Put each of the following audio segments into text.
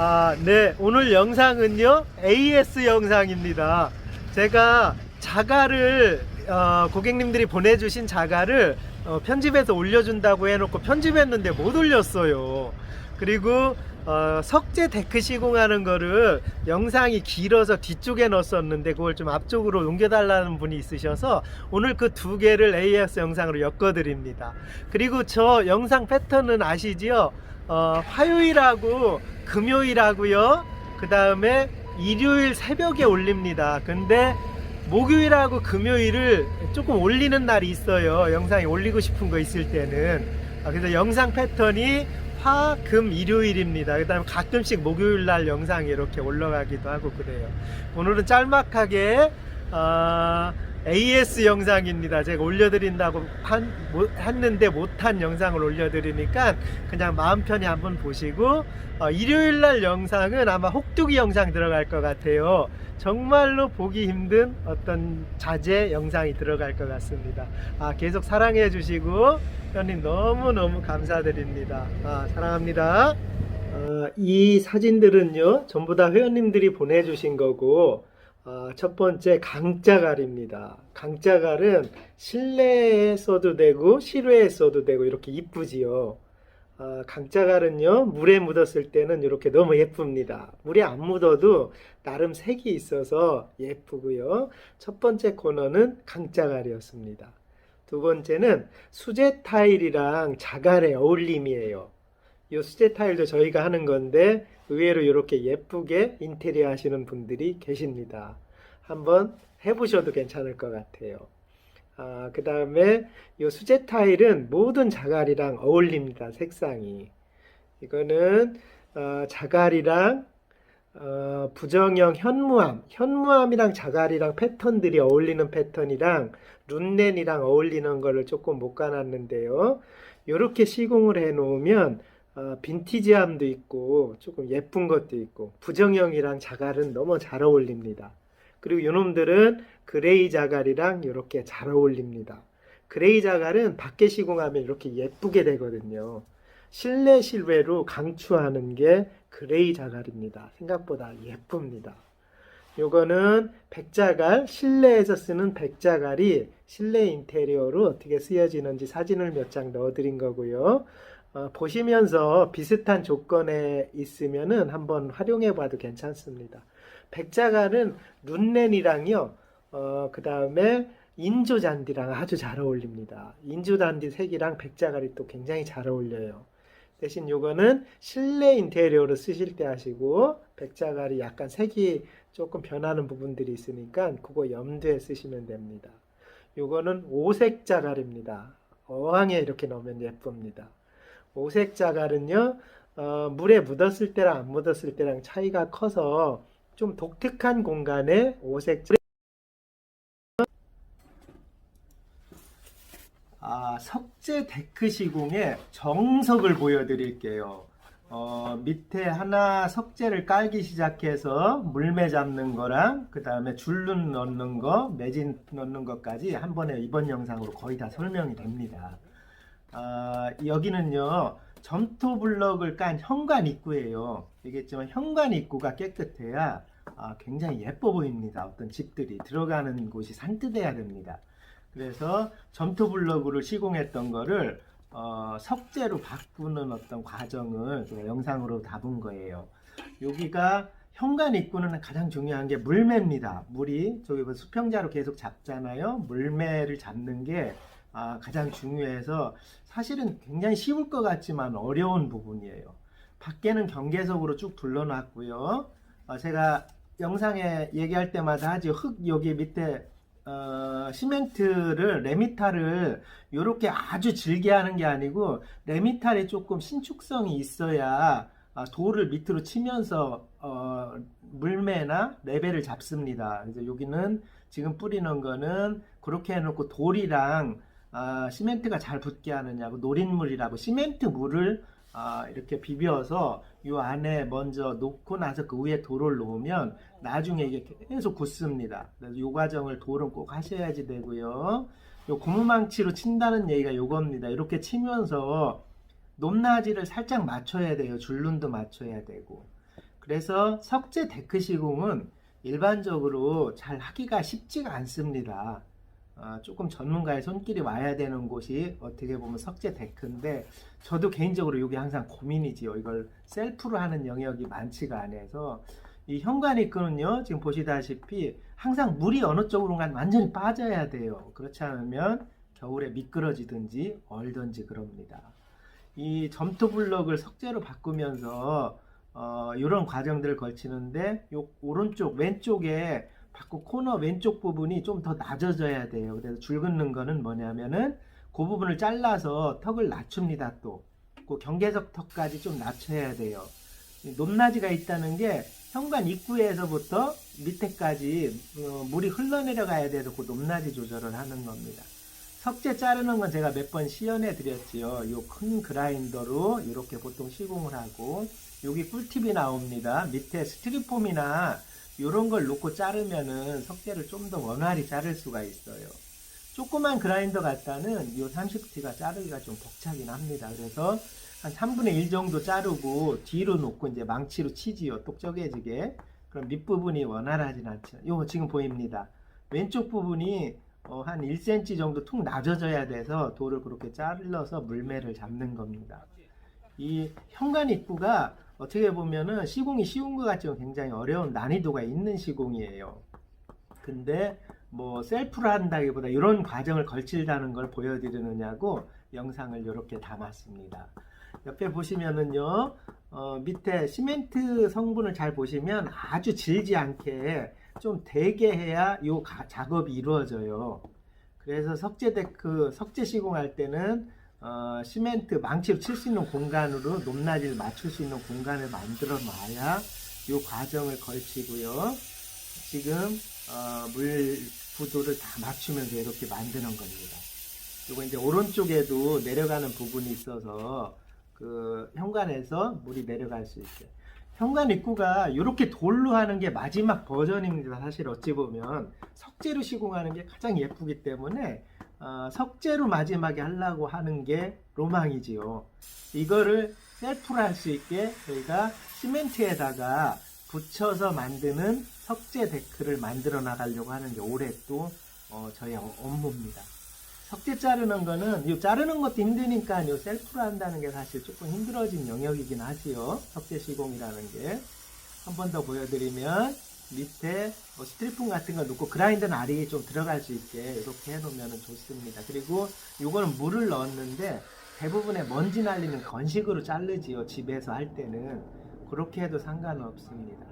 아, 네. 오늘 영상은요, AS 영상입니다. 제가 자가를, 어, 고객님들이 보내주신 자가를 어, 편집해서 올려준다고 해놓고 편집했는데 못 올렸어요. 그리고 어, 석재 데크 시공하는 거를 영상이 길어서 뒤쪽에 넣었었는데 그걸 좀 앞쪽으로 옮겨달라는 분이 있으셔서 오늘 그 두 개를 AS 영상으로 엮어드립니다. 그리고 저 영상 패턴은 아시지요? 어, 화요일하고 금요일하고요. 그 다음에 일요일 새벽에 올립니다. 근데 목요일하고 금요일을 조금 올리는 날이 있어요. 영상이 올리고 싶은 거 있을 때는. 아, 그래서 영상 패턴이 화, 금, 일요일입니다. 그 다음에 가끔씩 목요일 날 영상이 이렇게 올라가기도 하고 그래요. 오늘은 짤막하게, 어, AS 영상입니다. 제가 올려드린다고 한, 못, 했는데 못한 영상을 올려드리니까 그냥 마음 편히 한번 보시고, 어, 일요일 날 영상은 아마 혹두기 영상 들어갈 것 같아요. 정말로 보기 힘든 어떤 자제 영상이 들어갈 것 같습니다. 아, 계속 사랑해 주시고, 회원님 너무너무 감사드립니다. 아, 사랑합니다. 어, 이 사진들은요, 전부 다 회원님들이 보내주신 거고, 어, 첫 번째 강자갈입니다. 강자갈은 실내에 써도 되고, 실외에 써도 되고, 이렇게 이쁘지요. 어, 강자갈은요, 물에 묻었을 때는 이렇게 너무 예쁩니다. 물에 안 묻어도 나름 색이 있어서 예쁘고요. 첫 번째 코너는 강자갈이었습니다. 두 번째는 수제 타일이랑 자갈의 어울림이에요. 이 수제 타일도 저희가 하는 건데 의외로 이렇게 예쁘게 인테리어 하시는 분들이 계십니다. 한번 해보셔도 괜찮을 것 같아요. 아, 그 다음에 이 수제 타일은 모든 자갈이랑 어울립니다. 색상이. 이거는 어, 자갈이랑 어, 부정형 현무암, 현무암이랑 자갈이랑 패턴들이 어울리는 패턴이랑 룬넨이랑 어울리는 거를 조금 묶어놨는데요. 이렇게 시공을 해놓으면 어, 빈티지함도 있고 조금 예쁜 것도 있고 부정형이랑 자갈은 너무 잘 어울립니다. 그리고 요놈들은 그레이 자갈이랑 이렇게 잘 어울립니다. 그레이 자갈은 밖에 시공하면 이렇게 예쁘게 되거든요. 실내 실외로 강추하는 게 그레이 자갈입니다. 생각보다 예쁩니다. 요거는 백자갈, 실내에서 쓰는 백자갈이 실내 인테리어로 어떻게 쓰여지는지 사진을 몇 장 넣어드린 거고요. 어, 보시면서 비슷한 조건에 있으면은 한번 활용해 봐도 괜찮습니다. 백자갈은 룬넨이랑요, 어, 그 다음에 인조잔디랑 아주 잘 어울립니다. 인조잔디 색이랑 백자갈이 또 굉장히 잘 어울려요. 대신 요거는 실내 인테리어로 쓰실 때 하시고 백자갈이 약간 색이 조금 변하는 부분들이 있으니까 그거 염두에 쓰시면 됩니다. 요거는 오색 자갈입니다. 어항에 이렇게 넣으면 예쁩니다. 오색 자갈은요 어, 물에 묻었을 때랑 안 묻었을 때랑 차이가 커서 좀 독특한 공간에 오색 아, 석재 데크 시공의 정석을 보여드릴게요. 어, 밑에 하나 석재를 깔기 시작해서 물매 잡는 거랑 그 다음에 줄눈 넣는 거, 매진 넣는 것까지 한 번에 이번 영상으로 거의 다 설명이 됩니다. 아, 여기는요 점토 블럭을 깐 현관 입구예요. 얘기했지만 현관 입구가 깨끗해야 아, 굉장히 예뻐 보입니다. 어떤 집들이 들어가는 곳이 산뜻해야 됩니다. 그래서 점토 블럭으로 시공했던 거를 어, 석재로 바꾸는 어떤 과정을 제가 영상으로 담은 거예요. 여기가 현관 입구는 가장 중요한 게 물매입니다. 물이 저기 뭐 수평자로 계속 잡잖아요. 물매를 잡는 게 아, 가장 중요해서 사실은 굉장히 쉬울 것 같지만 어려운 부분이에요. 밖에는 경계석으로 쭉 둘러놨고요. 어, 제가 영상에 얘기할 때마다 하지 흙 여기 밑에 어, 시멘트를 레미탈을 이렇게 아주 질게 하는 게 아니고 레미탈이 조금 신축성이 있어야 아, 돌을 밑으로 치면서 어, 물매나 레벨을 잡습니다. 그래서 여기는 지금 뿌리는 거는 그렇게 해놓고 돌이랑 아, 시멘트가 잘 붙게 하느냐고 노린물이라고 시멘트 물을 아, 이렇게 비벼서 이 안에 먼저 놓고 나서 그 위에 돌을 놓으면 나중에 이게 계속 굳습니다. 그래서 이 과정을 돌은 꼭 하셔야지 되고요. 요 고무망치로 친다는 얘기가 요겁니다. 이렇게 치면서 높낮이를 살짝 맞춰야 돼요. 줄눈도 맞춰야 되고. 그래서 석재 데크 시공은 일반적으로 잘 하기가 쉽지가 않습니다. 아, 조금 전문가의 손길이 와야 되는 곳이 어떻게 보면 석재 데크인데 저도 개인적으로 이게 항상 고민이지요. 이걸 셀프로 하는 영역이 많지가 않아서 이 현관 입구는요 지금 보시다시피 항상 물이 어느 쪽으로가 완전히 빠져야 돼요. 그렇지 않으면 겨울에 미끄러지든지 얼든지 그럽니다. 이 점토 블럭을 석재로 바꾸면서 어, 이런 과정들을 걸치는데 요 오른쪽 왼쪽에 바꾸 코너 왼쪽 부분이 좀 더 낮아져야 돼요. 그래서 줄 긋는 거는 뭐냐면은 그 부분을 잘라서 턱을 낮춥니다. 또 그 경계석 턱까지 좀 낮춰야 돼요. 이 높낮이가 있다는 게 현관 입구에서부터 밑에까지 어, 물이 흘러내려가야 돼서 그 높낮이 조절을 하는 겁니다. 석재 자르는 건 제가 몇 번 시연해 드렸지요. 요 큰 그라인더로 이렇게 보통 시공을 하고 여기 꿀팁이 나옵니다. 밑에 스티로폼이나 이런 걸 놓고 자르면은 석재를 좀 더 원활히 자를 수가 있어요. 조그만 그라인더 같다는 요 30T가 자르기가 좀 벅차긴 합니다. 그래서 한 3분의 1 정도 자르고 뒤로 놓고 이제 망치로 치지요. 똑적해지게. 그럼 밑부분이 원활하진 않죠. 요거 지금 보입니다. 왼쪽 부분이 어, 한 1cm 정도 툭 낮아져야 돼서 돌을 그렇게 잘라서 물매를 잡는 겁니다. 이 현관 입구가 어떻게 보면은 시공이 쉬운 것 같지만 굉장히 어려운 난이도가 있는 시공이에요. 근데 뭐 셀프로 한다기보다 이런 과정을 걸친다는 걸 보여드리느냐고 영상을 이렇게 담았습니다. 옆에 보시면은요, 어, 밑에 시멘트 성분을 잘 보시면 아주 질지 않게 좀 되게 해야 이 작업이 이루어져요. 그래서 석재 데크, 석재 시공할 때는 어, 시멘트 망치로 칠 수 있는 공간으로 높낮이를 맞출 수 있는 공간을 만들어 놔야 이 과정을 걸치고요. 지금 어, 물 구도를 다 맞추면서 이렇게 만드는 겁니다. 그리고 이제 오른쪽에도 내려가는 부분이 있어서 그 현관에서 물이 내려갈 수 있게. 현관 입구가 이렇게 돌로 하는 게 마지막 버전입니다. 사실 어찌 보면 석재로 시공하는 게 가장 예쁘기 때문에 어, 석재로 마지막에 하려고 하는 게 로망이지요. 이거를 셀프로 할 수 있게 저희가 시멘트에다가 붙여서 만드는 석재 데크를 만들어 나가려고 하는 게 올해 또 어, 저희 업무입니다. 석재 자르는 거는 이 자르는 것도 힘드니까 요 셀프로 한다는 게 사실 조금 힘들어진 영역이긴 하지요. 석재 시공이라는 게. 한 번 더 보여드리면 밑에 뭐 스트리핑 같은 거 놓고 그라인더 날이 좀 들어갈 수 있게 이렇게 해놓으면 좋습니다. 그리고 요거는 물을 넣었는데 대부분의 먼지 날리는 건식으로 자르지요. 집에서 할 때는 그렇게 해도 상관없습니다.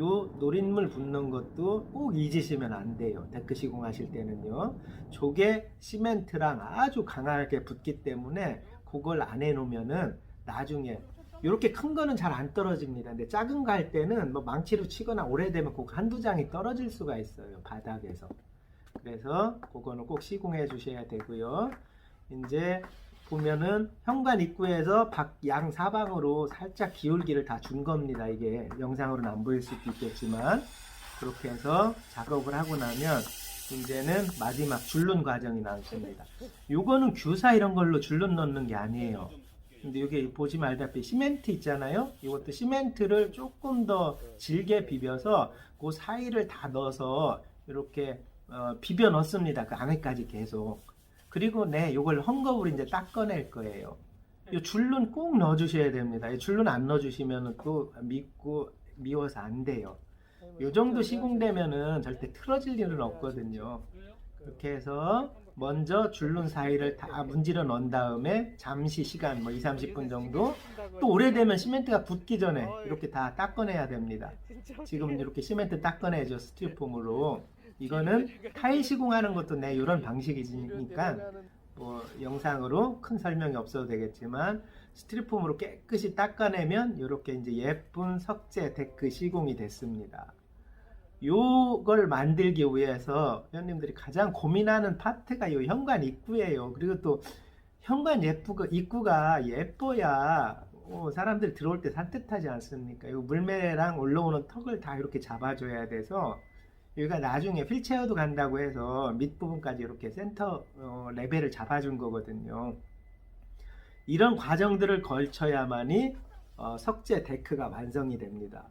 요 노린물 붓는 것도 꼭 잊으시면 안 돼요. 데크 시공하실 때는요. 조개 시멘트랑 아주 강하게 붙기 때문에 그걸 안 해놓으면은 나중에 이렇게 큰 거는 잘 안 떨어집니다. 근데 작은 거 할 때는 뭐 망치로 치거나 오래되면 그 한두 장이 떨어질 수가 있어요. 바닥에서. 그래서 그거는 꼭 시공해 주셔야 되고요. 이제 보면은 현관 입구에서 밖양 사방으로 살짝 기울기를 다 준 겁니다. 이게 영상으로는 안 보일 수도 있겠지만 그렇게 해서 작업을 하고 나면 이제는 마지막 줄눈 과정이 나왔습니다. 요거는 규사 이런 걸로 줄눈 넣는 게 아니에요. 근데 여기 보시면 알다시피 시멘트 있잖아요. 이것도 시멘트를 조금 더 질게 비벼서 그 사이를 다 넣어서 이렇게 어, 비벼 넣습니다. 그 안에까지 계속. 그리고 네, 요걸 헝겊으로 이제 닦아낼 거예요. 이 줄눈 꼭 넣어주셔야 됩니다. 이 줄눈 안 넣어주시면 또 밉고 미워서 안 돼요. 요 정도 시공되면은 절대 틀어질 일은 없거든요. 이렇게 해서 먼저 줄눈 사이를 다 문질러 넣은 다음에 잠시 시간 뭐 2, 30분 정도 또 오래되면 시멘트가 붙기 전에 이렇게 다 닦아내야 됩니다. 지금 이렇게 시멘트 닦아내죠 스티로폼으로 이거는 타일 시공하는 것도 내 이런 방식이니까 뭐 영상으로 큰 설명이 없어도 되겠지만 스티로폼으로 깨끗이 닦아내면 이렇게 이제 예쁜 석재 데크 시공이 됐습니다. 요걸 만들기 위해서 회원님들이 가장 고민하는 파트가 요 현관 입구예요. 그리고 또 현관 예쁘가 입구가 예뻐야 어, 사람들 들어올 때 산뜻하지 않습니까? 요 물매랑 올라오는 턱을 다 이렇게 잡아줘야 돼서 여기가 나중에 휠체어도 간다고 해서 밑부분까지 이렇게 센터 어, 레벨을 잡아준 거거든요. 이런 과정들을 걸쳐야만이 어, 석재 데크가 완성이 됩니다.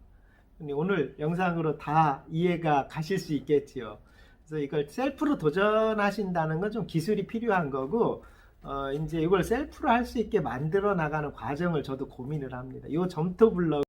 오늘 영상으로 다 이해가 가실 수 있겠지요. 그래서 이걸 셀프로 도전하신다는 건 좀 기술이 필요한 거고, 어, 이제 이걸 셀프로 할 수 있게 만들어 나가는 과정을 저도 고민을 합니다. 이 점토 블럭